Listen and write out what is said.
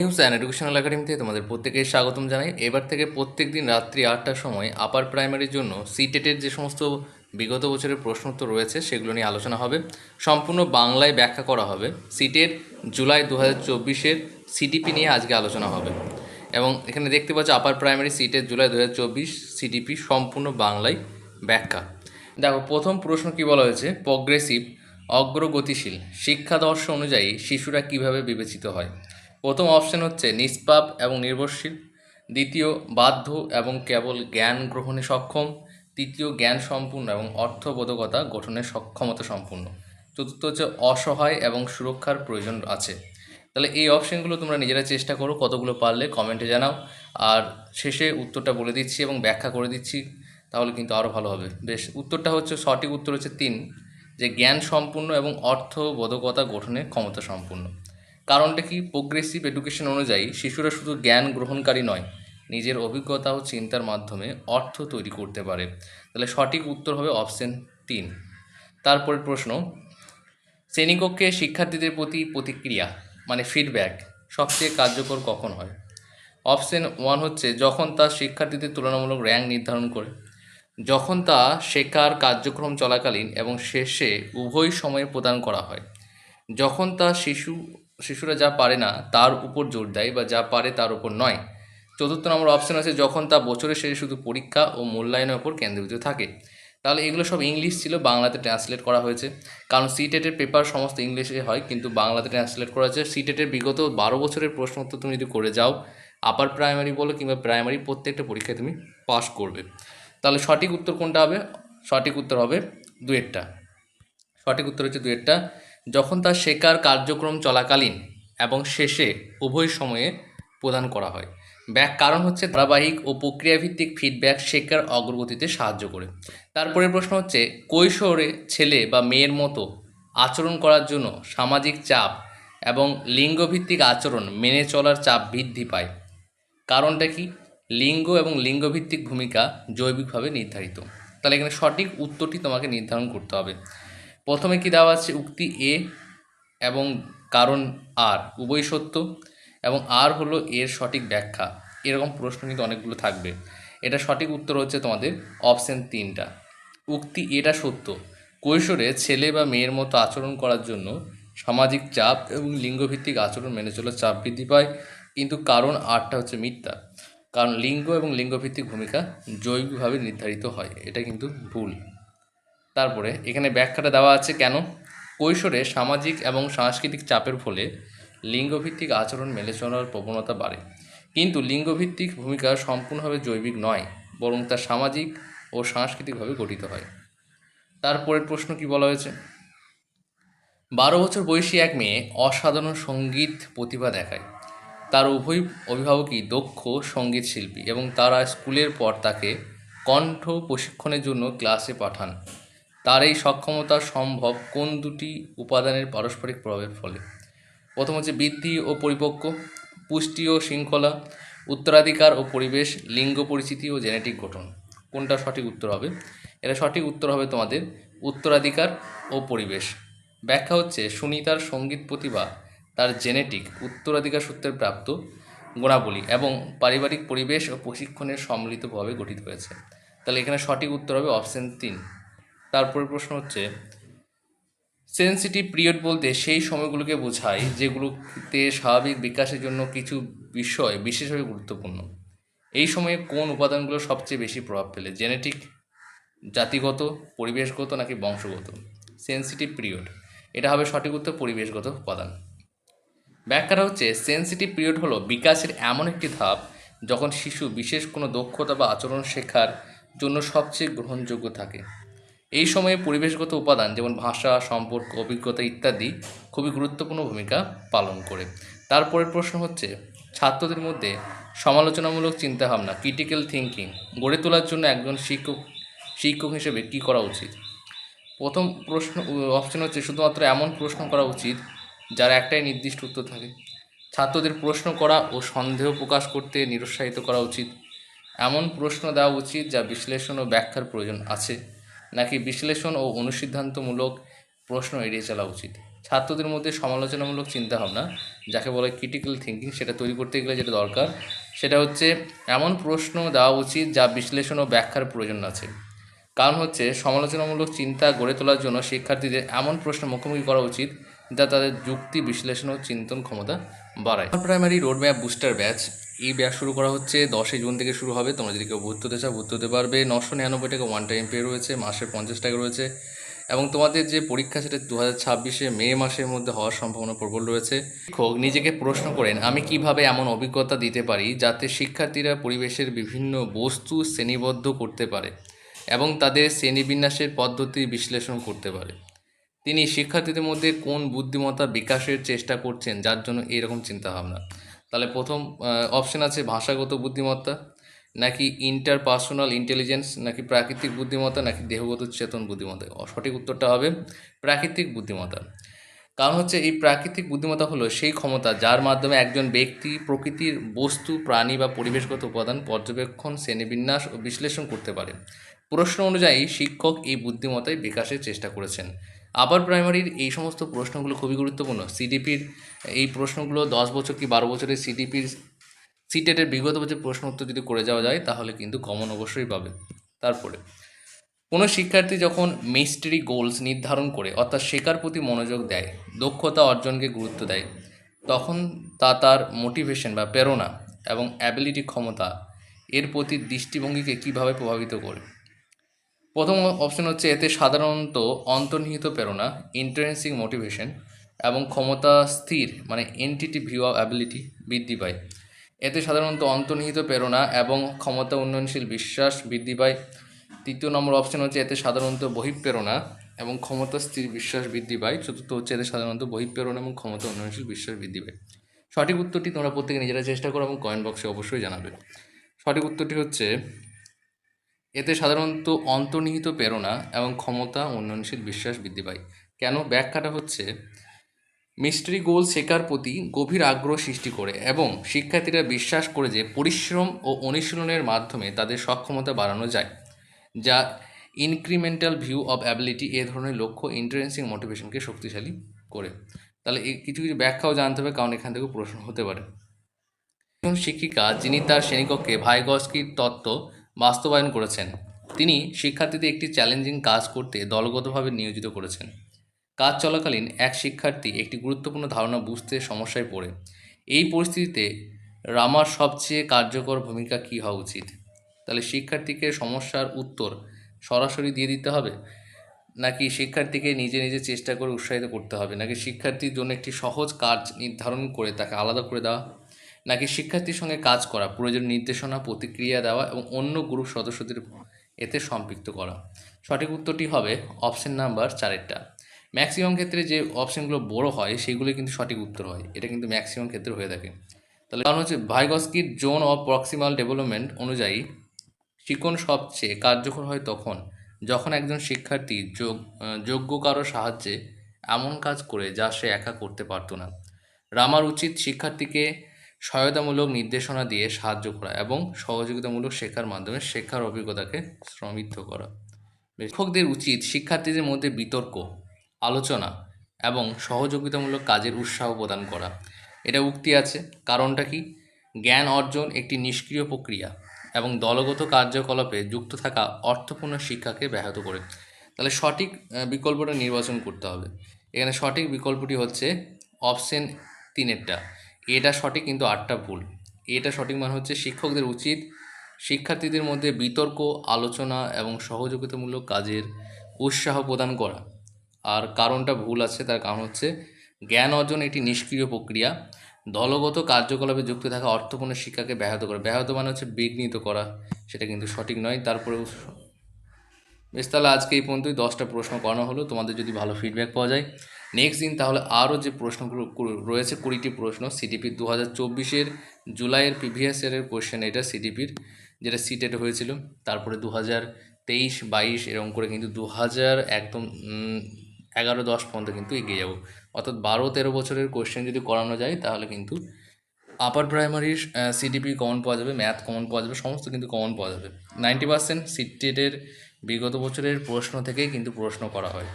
News and educational একাডেমিতে তোমাদের প্রত্যেকের স্বাগতম জানাই। এবার থেকে প্রত্যেক দিন রাত্রি আটটার সময় আপার প্রাইমারির জন্য সিটেটের যে সমস্ত বিগত বছরের প্রশ্ন উত্তর রয়েছে, সেগুলো নিয়ে আলোচনা হবে। সম্পূর্ণ বাংলায় ব্যাখ্যা করা হবে। সিটের জুলাই দু হাজার সিটিপি নিয়ে আজকে আলোচনা হবে। এবং এখানে দেখতে পাচ্ছ আপার প্রাইমারি সিটের জুলাই দু হাজার চব্বিশ সিটিপি সম্পূর্ণ বাংলায় ব্যাখ্যা। দেখো, প্রথম প্রশ্ন কি বলা হয়েছে? প্রগ্রেসিভ অগ্রগতিশীল শিক্ষা দর্শ অনুযায়ী শিশুরা কীভাবে বিবেচিত হয়? প্রথম অপশন হচ্ছে নিষ্পাপ এবং নির্ভরশীল। দ্বিতীয়, বাধ্য এবং কেবল জ্ঞান গ্রহণে সক্ষম। তৃতীয়, জ্ঞান সম্পূর্ণ এবং অর্থবোধকতা গঠনের সক্ষমতা সম্পূর্ণ। চতুর্থ হচ্ছে অসহায় এবং সুরক্ষার প্রয়োজন আছে। তাহলে এই অপশনগুলো তোমরা নিজেরা চেষ্টা করো, কতগুলো পারলে কমেন্টে জানাও। আর শেষে উত্তরটা বলে দিচ্ছি এবং ব্যাখ্যা করে দিচ্ছি, তাহলে কিন্তু আরও ভালো হবে। বেশ, উত্তরটা হচ্ছে, সঠিক উত্তর হচ্ছে তিন, যে জ্ঞান সম্পূর্ণ এবং অর্থবোধকতা গঠনের ক্ষমতা সম্পূর্ণ। কারণটা কি? প্রোগ্রেসিভ এডুকেশন অনুযায়ী শিশুরা শুধু জ্ঞান গ্রহণকারী নয়, নিজের অভিজ্ঞতা ও চিন্তার মাধ্যমে অর্থ তৈরি করতে পারে। তাহলে সঠিক উত্তর হবে অপশন তিন। তারপরের প্রশ্ন, শ্রেণীকক্ষে শিক্ষার্থীদের প্রতি প্রতিক্রিয়া মানে ফিডব্যাক সবচেয়ে কার্যকর কখন হয়? অপশন ওয়ান হচ্ছে, যখন তা শিক্ষার্থীদের তুলনামূলক র্যাঙ্ক নির্ধারণ করে, যখন তা শেখার কার্যক্রম চলাকালীন এবং শেষে উভয় সময়ে প্রদান করা হয়, যখন তা শিশু শিশুরা যা পারে না, তার উপর জোর দেয় বা যা পারে তার উপর নয়। চতুর্থ নম্বর অপশন আছে, যখন তা বছরের শেষে শুধু পরীক্ষা ও মূল্যায়নের উপর কেন্দ্রীভূত থাকে। তাহলে এগুলো সব ইংলিশ ছিল, বাংলাতে ট্রান্সলেট করা হয়েছে। কারণ সিটেটের পেপার সমস্ত ইংলিশে হয়, কিন্তু বাংলাতে ট্রান্সলেট করা হয়েছে। সিটেটের বিগত বারো বছরের প্রশ্ন উত্তর তুমি যদি করে যাও আপার প্রাইমারি বলো কিংবা প্রাইমারি প্রত্যেকটা পরীক্ষায় তুমি পাস করবে। তাহলে সঠিক উত্তর কোনটা হবে? সঠিক উত্তর হবে দুয়েরটা সঠিক উত্তর হচ্ছে দুয়েরটা যখন তার শেখার কার্যক্রম চলাকালীন এবং শেষে উভয় সময়ে প্রদান করা হয়। ব্যাক কারণ হচ্ছে ধারাবাহিক ও প্রক্রিয়াভিত্তিক ফিডব্যাক শেখার অগ্রগতিতে সাহায্য করে। তারপরে প্রশ্ন হচ্ছে কৈশোরে ছেলে বা মেয়ের মতো আচরণ করার জন্য সামাজিক চাপ এবং লিঙ্গভিত্তিক আচরণ মেনে চলার চাপ বৃদ্ধি পায়? কারণটা কি? লিঙ্গ এবং লিঙ্গভিত্তিক ভূমিকা জৈবিকভাবে নির্ধারিত। তাহলে এখানে সঠিক উত্তরটি তোমাকে নির্ধারণ করতে হবে। প্রথমে কি দেওয়া আছে উক্তি এ এবং কারণ আর উভয় সত্য এবং আর হলো এর সঠিক ব্যাখ্যা। এরকম প্রশ্ন কিন্তু অনেকগুলো থাকবে। এটা সঠিক উত্তর হচ্ছে তোমাদের অপশন তিনটা। উক্তি এটা সত্য। কৈশোরে ছেলে বা মেয়ের মতো আচরণ করার জন্য সামাজিক চাপ এবং লিঙ্গভিত্তিক আচরণ মেনে চলার চাপ বৃদ্ধি পায়, কিন্তু কারণ আরটা হচ্ছে মিথ্যা। কারণ লিঙ্গ এবং লিঙ্গভিত্তিক ভূমিকা জৈবিকভাবে নির্ধারিত হয়। এটা কিন্তু ভুল। তারপরে এখানে ব্যাখ্যাটা দেওয়া আছে কেন? কৈশোরে সামাজিক এবং সাংস্কৃতিক চাপের ফলে লিঙ্গভিত্তিক আচরণ মেলে চলার প্রবণতা বাড়ে। কিন্তু লিঙ্গভিত্তিক ভূমিকা সম্পূর্ণভাবে জৈবিক নয়, বরং তা সামাজিক ও সাংস্কৃতিকভাবে গঠিত হয়। তারপরের প্রশ্ন কি বলা হয়েছে? বারো বছর বয়সী এক মেয়ে অসাধারণ সংগীত প্রতিভা দেখায়। তার উভয় অভিভাবকই দক্ষ সংগীত শিল্পী এবং তারা স্কুলের পর তাকে কণ্ঠ প্রশিক্ষণের জন্য ক্লাসে পাঠান। তার এই সক্ষমতা সম্ভব কোন দুটি উপাদানের পারস্পরিক প্রভাবের ফলে? প্রথম হচ্ছে বৃদ্ধি ও পরিপক্ক, পুষ্টি ও শৃঙ্খলা, উত্তরাধিকার ও পরিবেশ, লিঙ্গ পরিচিতি ও জেনেটিক গঠন। কোনটা সঠিক উত্তর হবে? এটা সঠিক উত্তর হবে তোমাদের উত্তরাধিকার ও পরিবেশ। ব্যাখ্যা হচ্ছে সুনিতার সংগীত প্রতিভা তার জেনেটিক উত্তরাধিকার সূত্রে প্রাপ্ত গুণাবলী এবং পারিবারিক পরিবেশ ও প্রশিক্ষণের সম্মিলিতভাবে গঠিত হয়েছে। তাহলে এখানে সঠিক উত্তর হবে অপশন তিন। তারপরে প্রশ্ন হচ্ছে সেন্সিটিভ পিরিয়ড বলতে সেই সময়গুলোকে বোঝায় যেগুলোতে স্বাভাবিক বিকাশের জন্য কিছু বিষয় বিশেষভাবে গুরুত্বপূর্ণ। এই সময়ে কোন উপাদানগুলো সবচেয়ে বেশি প্রভাব ফেলে? জেনেটিক জাতিগত, পরিবেশগত নাকি বংশগত? সেন্সিটিভ পিরিয়ড এটা হবে সঠিক উত্তর পরিবেশগত উপাদান। ব্যাখ্যাটা হচ্ছে সেন্সিটিভ পিরিয়ড হলো বিকাশের এমন একটি ধাপ যখন শিশু বিশেষ কোনো দক্ষতা বা আচরণ শেখার জন্য সবচেয়ে গ্রহণযোগ্য থাকে। এই সময়ে পরিবেশগত উপাদান যেমন ভাষা, সম্পর্ক, অভিজ্ঞতা ইত্যাদি খুবই গুরুত্বপূর্ণ ভূমিকা পালন করে। তারপরের প্রশ্ন হচ্ছে, ছাত্রদের মধ্যে সমালোচনামূলক চিন্তাভাবনা ক্রিটিক্যাল থিঙ্কিং গড়ে তোলার জন্য একজন শিক্ষক শিক্ষক হিসেবে কী করা উচিত? প্রথম প্রশ্ন অপশন হচ্ছে শুধুমাত্র এমন প্রশ্ন করা উচিত যার একটাই নির্দিষ্ট উত্তর থাকে। ছাত্রদের প্রশ্ন করা ও সন্দেহ প্রকাশ করতে নিরুৎসাহিত করা উচিত। এমন প্রশ্ন দেওয়া উচিত যা বিশ্লেষণ ও ব্যাখ্যার প্রয়োজন আছে। নাকি বিশ্লেষণ ও অনুসিদ্ধান্তমূলক প্রশ্ন এড়িয়ে চলা উচিত? ছাত্রদের মধ্যে সমালোচনামূলক চিন্তাভাবনা, যাকে বলে ক্রিটিক্যাল থিঙ্কিং সেটা তৈরি করতে গেলে যেটা দরকার, সেটা হচ্ছে এমন প্রশ্ন দেওয়া উচিত যা বিশ্লেষণ ও ব্যাখ্যার প্রয়োজন আছে। কারণ হচ্ছে সমালোচনামূলক চিন্তা গড়ে তোলার জন্য শিক্ষার্থীদের এমন প্রশ্ন মুখোমুখি করা উচিত যা তাদের যুক্তি, বিশ্লেষণ ও চিন্তন ক্ষমতা বাড়ায়। Primary road map booster batch এই ব্যাচ শুরু করা হচ্ছে দশই জুন থেকে শুরু হবে। তোমরা যদি কেউ ভর্তি হতে চাও, ভর্তি হতে পারবে। নশো নিরানব্বই টাকা ওয়ান টাইম পে রয়েছে, মাসে পঞ্চাশ টাকা রয়েছে। এবং তোমাদের যে পরীক্ষা সেটা দু হাজার ছাব্বিশে মে মাসের মধ্যে হওয়ার সম্ভাবনা প্রবল রয়েছে। শিক্ষক, নিজেকে প্রশ্ন করেন, আমি কীভাবে এমন অভিজ্ঞতা দিতে পারি যাতে শিক্ষার্থীরা পরিবেশের বিভিন্ন বস্তু শ্রেণীবদ্ধ করতে পারে এবং তাদের শ্রেণীবিন্যাসের পদ্ধতি বিশ্লেষণ করতে পারে? তিনি, শিক্ষার্থীদের মধ্যে কোন বুদ্ধিমত্তা বিকাশের চেষ্টা করছেন, যার জন্য এরকম চিন্তাভাবনা? তাহলে প্রথম অপশন আছে ভাষাগত বুদ্ধিমত্তা, নাকি ইন্টারপার্সোনাল ইন্টেলিজেন্স নাকি প্রাকৃতিক বুদ্ধিমত্তা, নাকি দেহগত চেতন বুদ্ধিমত্তা? সঠিক উত্তরটা হবে প্রাকৃতিক বুদ্ধিমত্তা। কারণ হচ্ছে এই প্রাকৃতিক বুদ্ধিমত্তা হলো সেই ক্ষমতা যার মাধ্যমে একজন ব্যক্তি প্রকৃতির বস্তু, প্রাণী বা পরিবেশগত উপাদান পর্যবেক্ষণ, শ্রেণীবিন্যাস ও বিশ্লেষণ করতে পারে। প্রশ্ন অনুযায়ী শিক্ষক এই বুদ্ধিমত্তায় বিকাশের চেষ্টা করেছেন। আবার প্রাইমারির এই সমস্ত প্রশ্নগুলো খুবই গুরুত্বপূর্ণ। সিডিপির এই প্রশ্নগুলো দশ বছর কি বারো বছরের সিডিপির সিটেটের বিগত বছর প্রশ্ন উত্তর যদি করে যাওয়া যায়, তাহলে কিন্তু কমন অবশ্যই পাবে। তারপরে, কোনো শিক্ষার্থী যখন মিস্ট্রি গোলস নির্ধারণ করে, অর্থাৎ শেখার প্রতি মনোযোগ দেয়, দক্ষতা অর্জনকে গুরুত্ব দেয়, তখন তা তার মোটিভেশন বা প্রেরণা এবং অ্যাবিলিটি ক্ষমতা এর প্রতি দৃষ্টিভঙ্গিকে কীভাবে প্রভাবিত করে? প্রথম অপশন হচ্ছে এতে সাধারণত অন্তর্নিহিত প্রেরণা ইন্টারেন্সিং মোটিভেশন এবং ক্ষমতা স্থির মানে এনটিটি ভিউ অ্যাবিলিটি বৃদ্ধি পায়। এতে সাধারণত অন্তর্নিহিত প্রেরণা এবং ক্ষমতা উন্নয়নশীল বিশ্বাস বৃদ্ধি পায়। তৃতীয় নম্বর অপশন হচ্ছে এতে সাধারণত বহিঃপ্রেরণা এবং ক্ষমতা স্থির বিশ্বাস বৃদ্ধি পায়। চতুর্থ হচ্ছে এতে সাধারণত বহিঃপ্রেরণা এবং ক্ষমতা উন্নয়নশীল বিশ্বাস বৃদ্ধি পায়। সঠিক উত্তরটি তোমরা প্রত্যেকে নিজেরা চেষ্টা করো এবং কয়েন বক্সে অবশ্যই জানাবে। সঠিক উত্তরটি হচ্ছে এতে সাধারণত অন্তর্নিহিত প্রেরণা এবং ক্ষমতা উন্নয়নশীল বিশ্বাস বৃদ্ধি পায়। কেন? ব্যাখ্যাটা হচ্ছে মিস্ট্রি গোল শেখার প্রতি গভীর আগ্রহ সৃষ্টি করে এবং শিক্ষার্থীরা বিশ্বাস করে যে পরিশ্রম ও অনুশীলনের মাধ্যমে তাদের সক্ষমতা বাড়ানো যায়, যা ইনক্রিমেন্টাল ভিউ অব অ্যাবিলিটি এ ধরনের লক্ষ্য ইন্টারেন্সিং মোটিভেশনকে শক্তিশালী করে। তাহলে এই কিছু কিছু ব্যাখ্যাও জানতে হবে, কারণ এখান থেকে প্রশ্ন হতে পারে। একজন শিক্ষিকা যিনি তার শ্রেণীকক্ষে ভাইগস্কির তত্ত্ব বাস্তবায়ন করেছেন। তিনি শিক্ষার্থীদের একটি চ্যালেঞ্জিং কাজ করতে দলগতভাবে নিয়োজিত করেছেন। কাজ চলাকালীন এক শিক্ষার্থী একটি গুরুত্বপূর্ণ ধারণা বুঝতে সমস্যায় পড়ে। এই পরিস্থিতিতে রামার সবচেয়ে কার্যকর ভূমিকা কী হওয়া উচিত? তাহলে শিক্ষার্থীকে সমস্যার উত্তর সরাসরি দিয়ে দিতে হবে? নাকি শিক্ষার্থীকে নিজে নিজে চেষ্টা করে উৎসাহিত করতে হবে? নাকি শিক্ষার্থীর জন্য একটি সহজ কাজ নির্ধারণ করে তাকে আলাদা করে দেওয়া? নাকি শিক্ষার্থীর সঙ্গে কাজ করা প্রয়োজন নির্দেশনা, প্রতিক্রিয়া দেওয়া এবং অন্য গ্রুপ সদস্যদের এতে সম্পৃক্ত করা? সঠিক উত্তরটি হবে অপশন নাম্বার চারেরটা। ম্যাক্সিমাম ক্ষেত্রে যে অপশনগুলো বড় হয় সেগুলো কিন্তু সঠিক উত্তর হয়। এটা কিন্তু ম্যাক্সিমাম ক্ষেত্রে হয়ে থাকে। তাহলে কারণ হচ্ছে ভাইগস্কির জোন অফ প্রক্সিমাল ডেভেলপমেন্ট অনুযায়ী শিক্ষণ সবচেয়ে কার্যকর হয় তখন, যখন একজন শিক্ষার্থী যোগ যোগ্য কারও সাহায্যে এমন কাজ করে যা সে একা করতে পারতো না। রামার উচিত শিক্ষার্থীকে সহায়তামূলক নির্দেশনা দিয়ে সাহায্য করা এবং সহযোগিতামূলক শেখার মাধ্যমে শেখার অভিজ্ঞতাকে সমৃদ্ধ করা। শিক্ষকদের উচিত শিক্ষার্থীদের মধ্যে বিতর্ক, আলোচনা এবং সহযোগিতামূলক কাজের উৎসাহ প্রদান করা। এটা উক্তি আছে, কারণটা কি? জ্ঞান অর্জন একটি নিষ্ক্রিয় প্রক্রিয়া এবং দলগত কার্যকলাপে যুক্ত থাকা অর্থপূর্ণ শিক্ষাকে ব্যাহত করে। তাহলে সঠিক বিকল্পটা নির্বাচন করতে হবে। এখানে সঠিক বিকল্পটি হচ্ছে অপশন তিনেরটা। এটা সঠিক কিন্তু আটটা ভুল। এটা সঠিক মানে হচ্ছে শিক্ষকদের উচিত শিক্ষার্থীদের মধ্যে বিতর্ক, আলোচনা এবং সহযোগিতামূলক কাজের উৎসাহ প্রদান করা। আর কারণটা ভুল আছে, তার কারণ হচ্ছে জ্ঞান অর্জন একটি নিষ্ক্রিয় প্রক্রিয়া। দলগত কার্যকলাপে যুক্ত থাকা অর্থপূর্ণ শিক্ষাকে ব্যাহত করা। ব্যাহত মানে হচ্ছে বিঘ্নিত করা, সেটা কিন্তু সঠিক নয়। তারপরেও বেশ তাহলে আজকে এই পর্যন্তই। দশটা প্রশ্ন করানো হলো। তোমাদের যদি ভালো ফিডব্যাক পাওয়া যায় নেক্সট দিন তাহলে আরও যে প্রশ্নগুলো রয়েছে, কুড়িটি প্রশ্ন সিডিপির দু হাজার চব্বিশের জুলাইয়ের প্রিভিয়াস ইয়ারের কোয়েশ্চেন এটা সিডিপির যেটা সিটেড হয়েছিল। তারপরে দু হাজার তেইশ, বাইশ, এরকম করে কিন্তু দু হাজার একদম এগারো, দশ পর্যন্ত কিন্তু এগিয়ে যাব। অর্থাৎ বারো, তেরো বছরের কোয়েশ্চেন যদি করানো যায়, তাহলে কিন্তু আপার প্রাইমারি সিডিপি কমন পাওয়া যাবে ম্যাথ কমন পাওয়া যাবে, সমস্ত কিন্তু কমন পাওয়া যাবে। নাইনটি পার্সেন্ট সিটেটের বিগত বছরের প্রশ্ন থেকেই কিন্তু প্রশ্ন করা হয়।